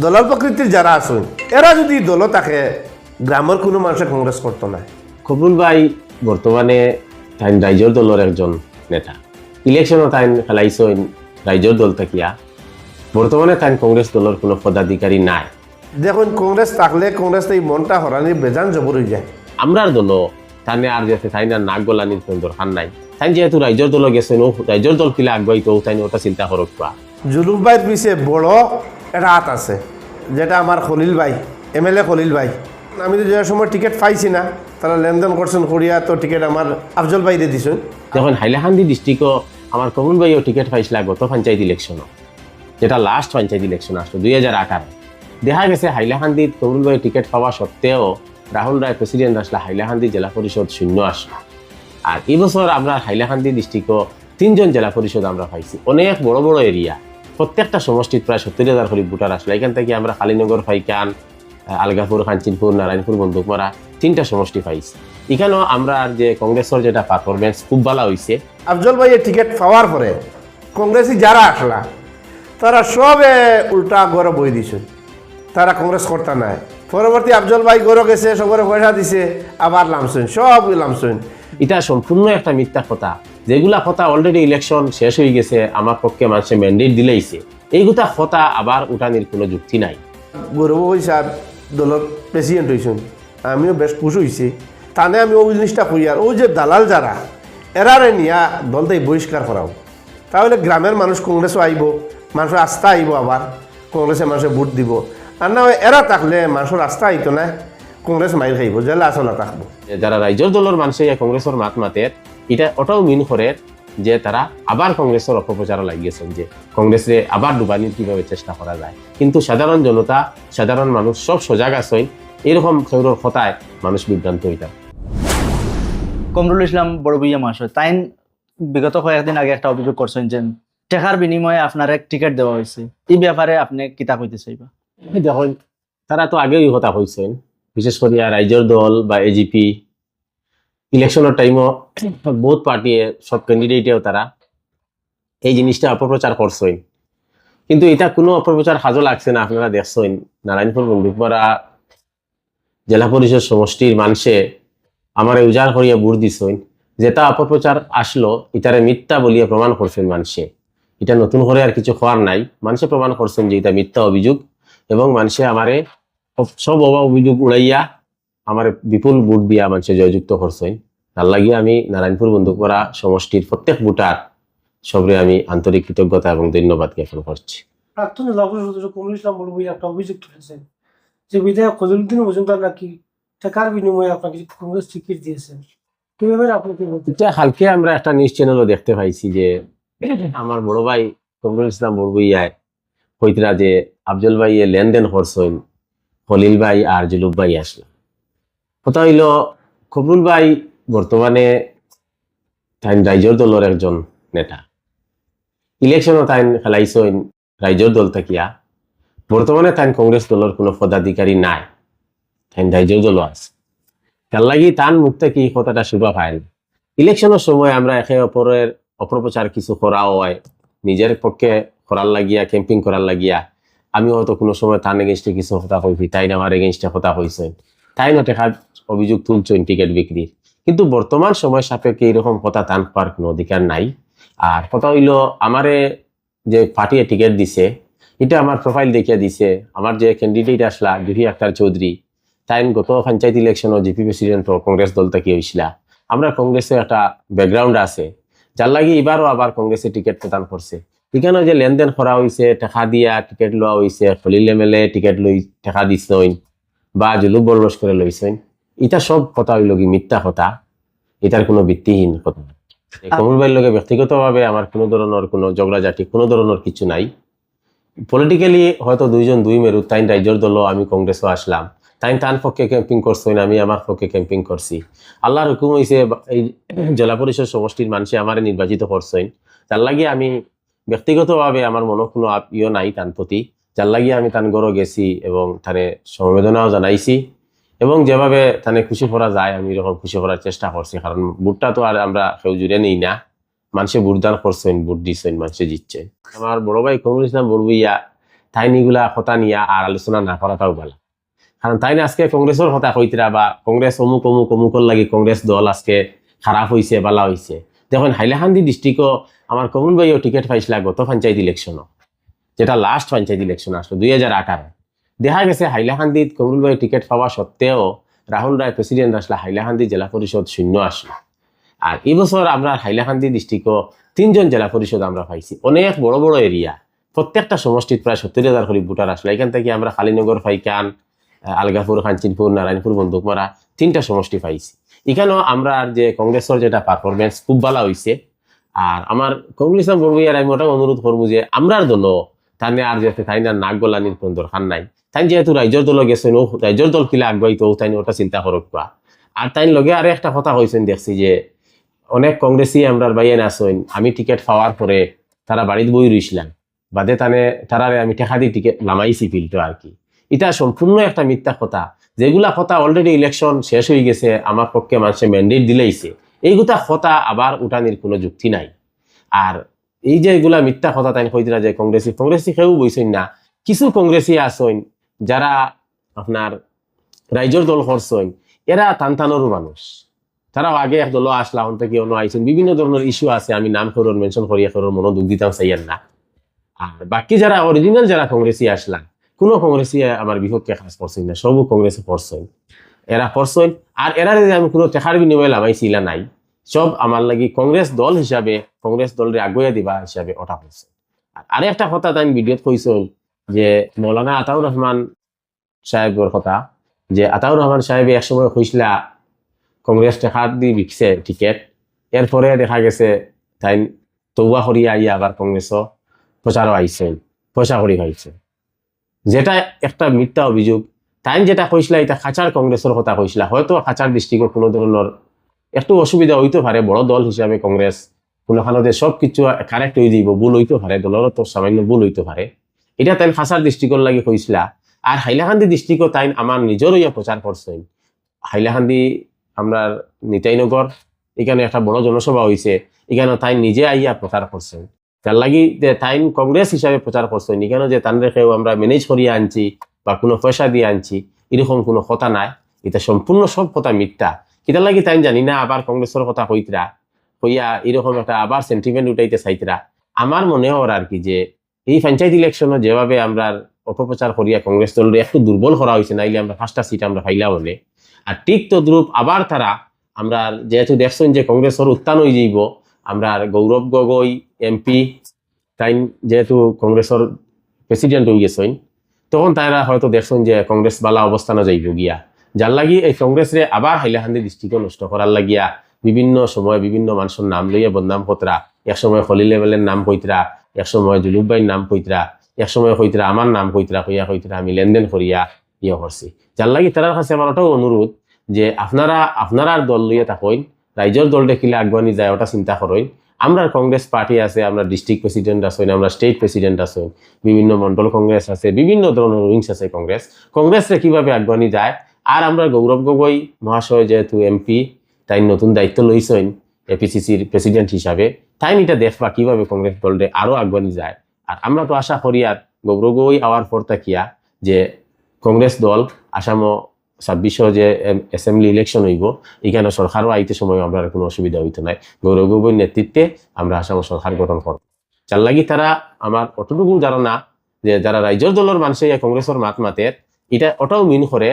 দলাল প্রকৃতির যারা আছেন এরা যদি দল থাকে গ্রামের কোনো মানুষে কংগ্রেস করতো না কবুল ভাই বর্তমানে তাইন রাইজর দলের একজন নেতা। ইলেকশনও তাইন খেলাইছেন রাইজর দল থাকিয়া। বর্তমানে তাইন কংগ্রেস দলের কোনো পদাধিকারী নাই। দেখুন কংগ্রেস থাকলে কংগ্রেস এই মনটা হরানি বেজান জবর হয়ে যায়। আমরার দলও তানে আর যেতে তাই না নাক গলানির কোনো দরকার নাই। তাই যেহেতু রাইজর দল গেছেন ও রাইজর দল কিলা আগুয়াইতো তাই ওটা চিন্তা করক জুলুম ভাইয়ের পিছিয়ে বড় হাত আছে, যেটা আমার খলিল ভাই, এম এল এ খলিল ভাই। আমি তো যে সময় টিকিট পাইছি না, তারা লেনদেন করছেন করিয়া, তো টিকিট আমার আফজল ভাইরে দিছেন। যখন হাইলাকান্দি ডিস্ট্রিক্টও আমার কমল ভাইও টিকিট পাইছিল গত পঞ্চায়েত ইলেকশনও যেটা লাস্ট পঞ্চায়েত ইলেকশন আসলো দুই হাজার আঠারো। দেখা গেছে হাইলাকান্দির কমল ভাইয়ের টিকিট পাওয়া সত্ত্বেও রাহুল রায় প্রেসিডেন্ট আসলে হাইলাকান্দি জেলা পরিষদ শূন্য আসলো। আর এই বছর আমরা হাইলাকান্দি ডিস্ট্রিক্টও তিনজন জেলা পরিষদ আমরা পাইছি। অনেক বড় বড় এরিয়া প্রত্যেকটা সমষ্টিত প্রায় সত্তর হাজার করে ভোটার আসলো। এখান থেকে আমরা কালীনগর ফাইকান আলগাপুর কাঞ্চিনপুর নারায়ণপুর, বন্দুকমারা, তিনটা সমষ্টি পাইছি। এখানেও আমরা যে কংগ্রেসের যেটা পারফরমেন্স খুব ভালো হয়েছে আফজল ভাইয়ের টিকিট পাওয়ার পরে কংগ্রেসি যারা আসলা, তারা সবে উল্টা গড়ে বই দিছেন তারা কংগ্রেস করতে নাই। পরবর্তী আফজল ভাই গড়ে গেছে, সবরে পয়সা দিছে, আবার লামছেন সব লামছেন এটা সম্পূর্ণ একটা মিথ্যা কথা। যেগুলা কথা অলরেডি ইলেকশন শেষ হয়ে গেছে, আমার পক্ষে মানুষে ম্যান্ডেট দিলেইছে এইগুলা কথা আবার উঠানির কোনো যুক্তি নাই। গৌরব ভাই স্যার দলের প্রেসিডেন্ট হয়েছেন আমিও বেশ খুশ হয়েছি তানে আমি ওই জিনিসটা করি আর ওই যে দালাল যারা, এরারে নিয়া দলটাই বহিষ্কার করাও। তাহলে গ্রামের মানুষ কংগ্রেসও আইব, মানুষের আস্থা আইব আবার কংগ্রেসে মানুষে ভোট দিব। আর না এরা থাকলে মানুষের আস্থা আইতো না। কংগ্রেস মাইল খাইব জেলা আসলে থাকব যারা রাজ্যর দলের মানুষে কংগ্রেসের মাত মাতে এটা ওটাও মিন করে যে তারা আবার কংগ্রেসের অপপ্রচার লাগিয়েছেন যে কংগ্রেসে আবার ডুবানির কীভাবে চেষ্টা করা যায়। কিন্তু সাধারণ জনতা সাধারণ মানুষ সব সজাগ আছেন এরকম খেউরের কথায় মানুষ বিভ্রান্ত হইতাম কমরুল ইসলাম বড় ভুইয়া মহাশয় তাই বিগত কয়েকদিন আগে একটা অভিযোগ করছেন যে টেকার বিনিময়ে আপনার এক টিকিট দেওয়া হয়েছে। এই ব্যাপারে আপনি কিতা কইতে চাইবা? দেখুন তারা তো আগেই কথা কইছেন বিশেষ করে রাইজর দল বা এজিপি ইলেকশনের টাইমও বহুত পার্টি সব ক্যান্ডিডেটেও তারা এই জিনিসটা অপপ্রচার করছেন। কিন্তু এটা কোনো অপপ্রচার সাজো লাগছে না, আপনারা দেখছেন। নারায়ণপুর বন্দুকমারা জেলা পরিষদ সমষ্টির মানুষে আমার উজাড় করিয়া বুড় দিছেন। যেটা অপপ্রচার আসলো ইটারে মিথ্যা বলিয়া প্রমাণ করছেন মানুষে। এটা নতুন করে আর কিছু হওয়ার নাই। মানুষে প্রমাণ করছেন যে এটা মিথ্যা অভিযোগ এবং মানুষে আমারে সব অবা অভিযোগ উড়াইয়া আমার বিপুল ভোট দিয়া মানুষে জয়যুক্ত করছেন তার লাগিয়ে আমি নারায়ণপুর বন্দুকপাড়া সমষ্টির প্রত্যেক ভোটার সবরে আমি আন্তরিক কৃতজ্ঞতা এবং ধন্যবাদ জ্ঞাপন করছি। প্রাক্তন জেলা পরিষদ সদস্য কমরুল ইসলাম বড় একটা অভিযোগ তুলেছেন যে বিধায়ক ফজলুদ্দিন মজুমদার নাকি টাকার বিনিময়ে আপনাকে কংগ্রেস টিকিট দিয়েছেন কীভাবে আপনি কি বলতে এটা হালকে আমরা একটা নিউজ চ্যানেলও দেখতে পাইছি যে আমার বড় ভাই কমরুল ইসলাম বড়বইয়ায় কইতরা যে আফজল ভাই এ লেনদেন করছেন খলিল ভাই আর জুলুব ভাই আসলো। কথা হইল কমরুল ভাই বর্তমানে তাইন রাইজর দলের একজন নেতা। ইলেকশনও তাইন খেলাইছেন রাইজর দল থাকিয়া। বর্তমানে তাইন কংগ্রেস দলের কোনো পদাধিকারী নাই। তাইন রাইজর দলও আছে। তার লাগি তান মুখ থেকে এই কথাটা শুভা পায় না ইলেকশনের সময় আমরা একে অপরের অপপ্রচার কিছু করা হয়, নিজের পক্ষে করার লাগিয়া ক্যাম্পিং করার লাগিয়া। আমি হয়তো কোনো সময় তার এগেনস্টে কিছু কথা কইছি তাই না আমার এগেনস্টে কথা কইছেন তাই না টেকার অভিযোগ তুলছেন টিকিট বিক্রির। কিন্তু বর্তমান সময় সাপেক্ষে এরকম কথা টান পাওয়ার কোনো অধিকার নাই। আর কথা হইল, আমারে যে পার্টিয়ে টিকিট দিছে, এটা আমার প্রোফাইল দেখিয়া দিছে। আমার যে ক্যান্ডিডেট আসলা, জুহি আক্তার চৌধুরী, তাই গত পঞ্চায়েত ইলেকশনও জিপি প্রেসিডেন্ট কংগ্রেস দল থেকে হয়েছিলা আমরা কংগ্রেসের একটা ব্যাকগ্রাউন্ড আছে। যার লাগি এবারও আবার কংগ্রেসে টিকিট প্রদান করছে। এখানে যে লেনদেন করা হয়েছে টাকা দিয়া টিকিট লওয়া হয়েছে খলিল এ টিকিট লই টাকা দিছেন বা জুলুক বরবস করে লইছেন এটা সব কথা হইল কি মিথ্যা কথা এটার কোনো ভিত্তিহীন কথা কমল ভাইয়ের লগে ব্যক্তিগতভাবে আমার কোনো ধরনের কোনো ঝগড়াঝাটি কোনো ধরনের কিছু নাই। পলিটিক্যালি হয়তো দুইজন দুই মেরু তাইন রাজ্যর দল আমি কংগ্রেসও আসলাম। তাই তার পক্ষে ক্যাম্পিং করছেন আমি আমার পক্ষে ক্যাম্পিং করছি আল্লাহর হুকুম হয়েছে এই জেলা পরিষদ সমষ্টির মানুষে আমার নির্বাচিত করছেন যার লাগিয়ে আমি ব্যক্তিগতভাবে আমার মনে কোনো ইয়ে নাই তার প্রতি। যার লাগিয়ে আমি তান গড় গেছি এবং তানে সমবেদনাও জানাইছি। এবং যেভাবে তানে খুশি করা যায়, আমি এরকম খুশি করার চেষ্টা করছি। কারণ বুটটা তো আর আমরা কেউ জুড়ে নেই না। মানুষে বুট দান করছেন, বুট দিচ্ছেন মানুষে জিতছেন। আমার বড় ভাই কমরুল ইসলাম বড়বইয়া তাই নিগুলা কথা নিয়া আর আলোচনা না করাটাও ভালো। কারণ তাই না আজকে কংগ্রেসের কথা কইতরা বা কংগ্রেস অমুক অমুক অমুকর লাগি কংগ্রেস দল আজকে খারাপ হয়েছে বালা হয়েছে দেখুন হাইলাকান্দি ডিস্ট্রিক্টও আমার কমল ভাইও টিকিট পাইছিল গত পঞ্চায়েত ইলেকশনও যেটা লাস্ট পঞ্চায়েত ইলেকশন আসলো, দুই হাজার আঠারো। দেখা গেছে হাইলাকান্দিত কমল ভাই টিকিট পাওয়া সত্ত্বেও রাহুল রায় প্রেসিডেন্ট আসলে হাইলাকান্দি জেলা পরিষদ শূন্য আসলো। আর এই বছর আমরা হাইলাকান্দি ডিস্ট্রিক্টও তিনজন জেলা পরিষদ আমরা পাইছি। অনেক বড় বড় এরিয়া প্রত্যেকটা সমষ্টিত প্রায় সত্তর হাজার করে ভোটার আসলো। এখান থেকে আমরা কালীনগর ফাইকান আলগাপুর খানচিনপুর নারায়ণপুর, বন্দুকমারা তিনটা সমষ্টি পাইছি। এখানেও আমরা যে কংগ্রেসের যেটা পারফরমেন্স খুব ভালো হয়েছে আর আমার কংগ্রেস বড়বইয়ার আমি ওটা অনুরোধ করব যে আমরার দল তানে আর যেতে তাই না নাক গলানির কোন দরকার নাই। তাই যেহেতু রাজ্যের দল গেছেন ও রাজ্যের দল কিলা তো তাই ওটা চিন্তা করক বা। আর তাই লগে আর একটা কথা হয়েছেন দেখছি যে অনেক কংগ্রেসই আমরার বাইয়ে আসেন আমি টিকিট পাওয়ার পরে তারা বাড়িতে বই রইছিলাম বাদে তানে, তারারে আমি ঠেকা দিয়ে টিকিট নামাইছি ফিল্টো আর কি। এটা সম্পূর্ণ একটা মিথ্যা কথা। যেগুলা কথা অলরেডি ইলেকশন শেষ হয়ে গেছে, আমার পক্ষে মানুষে ম্যান্ডেট দিলেইছে। এইগুলা কথা আবার উঠানির কোনো যুক্তি নাই। আর এই যে এগুলা মিথ্যা কথা তাই কইতরা যে কংগ্রেসি কংগ্রেসি কেউ বইছেন না। কিছু কংগ্রেসি আসেন যারা আপনার রাইজর দল করছেন, এরা টানটানোর মানুষ। তারাও আগে এক দল আসলা অন থেকে অন্য আইছেন। বিভিন্ন ধরনের ইস্যু আছে, আমি নাম করুন মেনশন করিয়া করুন মনো দুঃখ দিতাম চাইয়েন না। আর বাকি যারা অরিজিনাল যারা কংগ্রেসি আসলা, কোনো কংগ্রেসি আমার বিপক্ষে কাজ করছেন না, সবও কংগ্রেসে করছেন। এরা করছেন আর এরা আমি কোনো টেকার বিনিময়ে লামাইছিলা নাই সব আমার লাগি কংগ্রেস দল হিসাবে কংগ্রেস দলের আগুয়া দিবা হিসাবে ওটা করছে আর আরেকটা কথা তাই ভিডিওত কইছেন যে মৌলানা আতাউর রহমান সাহেবের কথা, যে আতাউর রহমান সাহেব একসময় কইসলা কংগ্রেস টেকার দি বিকছে টিকেট এরপরে দেখা গেছে তাই তৌয়া করিয়া আইয়া আবার কংগ্রেসও প্রচারও আইছেন পয়সা করি হয়েছে যেটা একটা মিথ্যা অভিযোগ তাই যেটা কইসলা এটা খাঁচার কংগ্রেসের কথা কইসলা হয়তো খাঁচার ডিস্ট্রিক্টর কোনো ধরনের একটু অসুবিধা হইতে পারে বড় দল হিসাবে কংগ্রেস কোনোখানতে সব কিছু কারেক্ট হয়ে দিব, ভুল হইতে পারে দলেরও তো সামান্য ভুল হইতে পারে এটা তাই খাঁচার ডিস্ট্রিক্টর লাগে কইসলা আর হাইলাকান্দি ডিস্ট্রিক্টও তাই আমার নিজের ইয়া প্রচার করছেন হাইলাকান্দি আমরা নিতাইনগর এখানে একটা বড় জনসভা হয়েছে এখানে তাই নিজে আইয়া প্রচার করছেন তার লাগি যে তাই কংগ্রেস হিসাবে প্রচার করছেন এখানে যে তান রেখেও আমরা ম্যানেজ করিয়ে আনছি বা কোনো পয়সা দিয়ে আনছি, এরকম কোনো কথা নাই। এটা সম্পূর্ণ সব কথা মিথ্যা। কিতার লাগি তাই জানি না আবার কংগ্রেসের কথা কইতরা, কইয়া এরকম একটা আবার সেন্টিমেন্ট উঠাইতে চাইতরা। আমার মনে হয় আর কি যে, এই পঞ্চায়েত ইলেকশনে যেভাবে আমরা অপপ্রচার করিয়া কংগ্রেস দলের একটু দুর্বল করা হয়েছে নাইলে আমরা পাঁচটা সিট আমরা ফাইলা হলে আর ঠিক তদ্রুপ আবার তারা আমরা যেহেতু দেখছেন যে কংগ্রেসের উত্থান হয়ে যাইব, আমরা গৌরব গগৈ, এমপি তাই যেহেতু কংগ্রেসের প্রেসিডেন্ট হয়ে গেছেন তখন তারা হয়তো দেখছেন যে কংগ্রেস বালা অবস্থানে যাইব গিয়া। যার লাগি এই কংগ্রেসরে আবার হাইলাকান্দি ডিস্ট্রিক্ট নষ্ট করার লাগিয়া বিভিন্ন সময় বিভিন্ন মানুষের নাম লইয়া বদনাম কতরা এক সময় খলিল লেভেলের নাম কইতরা, এক সময় ভাইয়ের নাম কইতরা, এক সময় কইতরা আমার নাম কইতরা কইয়া কইতরা আমি লেনদেন করিয়া ইয়ে করছি। যার লাগি তার কাছে আমার ওটাও অনুরোধ যে আপনারা আপনারা দল লইয়া থাকেন রাইজর দল দেখিলে আগুয়ানি যায়, ওটা চিন্তা করেন আমরা কংগ্রেস পার্টি আছে, আমরা ডিস্ট্রিক্ট প্রেসিডেন্ট আছেন, আমরা স্টেট প্রেসিডেন্ট আছেন, বিভিন্ন মন্ডল কংগ্রেস আছে, বিভিন্ন ধরনের উইংস আছে কংগ্রেস। কংগ্রেসরে কীভাবে আগুয়ানি যায়? আর আমরা গৌরব গগৈ মহাশয় যেহেতু এমপি তাই নতুন দায়িত্ব লইছেন এপিসিসির প্রেসিডেন্ট হিসাবে। তাই এটা দেখবা কীভাবে কংগ্রেস দলরে আরও আগুয়ানি যায়? আর আমরা তো আশা করি আর গৌরব গগৈ আওয়ার পর তাকিয়া যে কংগ্রেস দল আসামও ছাব্বিশও যে এসেম্বলি ইলেকশন হইব, এখানে সরকারও আইতে সময় আমরা কোনো অসুবিধা হইতে নাই। গৌরব গগৈর নেতৃত্বে আমরা আসাম সরকার গঠন করব। যার লাগি তারা আমার অতটুকু ধারণা যে, যারা রাজ্যের দলের মানুষে কংগ্রেসের মাত মাতে এটা ওটাও মিন করে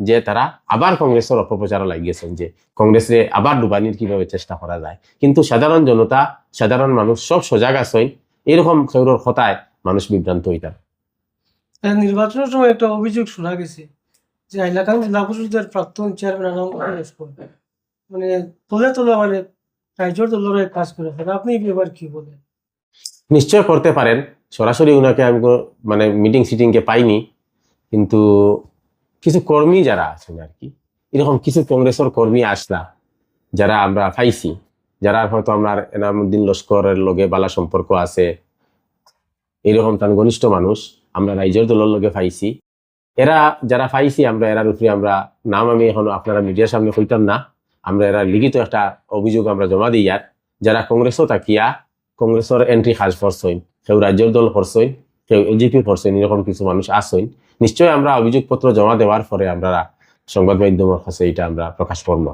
যে, তারা আবার কংগ্রেসের অপপ্রচার লাগিয়েছেন যে, কংগ্রেসে আবার ডুবানির কীভাবে চেষ্টা করা যায়। কিন্তু সাধারণ জনতা, সাধারণ মানুষ সব সজাগ আছেন, এরকম খেউরের কথায় মানুষ বিভ্রান্ত হইতাম আর নির্বাচনের সময় একটা অভিযোগ শোনা গেছে। জেলা পরিষদের প্রাক্তন চেয়ারম্যান আনাম মানে তোলে তোলে মানে হয়ে কাজ করে আপনি এই ব্যাপার কি বলেন? নিশ্চয় করতে পারেন। সরাসরি ওনাকে আমি মানে মিটিং সিটিংকে পাইনি। কিন্তু কিছু কর্মী যারা আছেন আর কি এরকম কিছু কংগ্রেসের কর্মী আসলা যারা আমরা পাইছি যারা হয়তো আমরা এনামুদ্দিন লস্করের লগে বালা সম্পর্ক আছে এরকম তার ঘনিষ্ঠ মানুষ আমরা রাইজের দলের লগে পাইছি। এরা যারা পাইছি আমরা এরার উপরে আমরা নাম আমি এখন আপনারা মিডিয়ার সামনে কইতাম না। আমরা এরা লিখিত একটা অভিযোগ আমরা জমা দিই আর যারা কংগ্রেসও থাকিয়া কংগ্রেসের এন্ট্রি সাজ ফরসইন, কেউ রাজ্যের দল ফরসইন, কেউ এজিপি ফরসইন, এরকম কিছু মানুষ আসইন। নিশ্চয়ই আমরা অভিযোগপত্র জমা দেওয়ার পরে আমরা সংবাদ মাধ্যমের কাছে এটা আমরা প্রকাশ করব।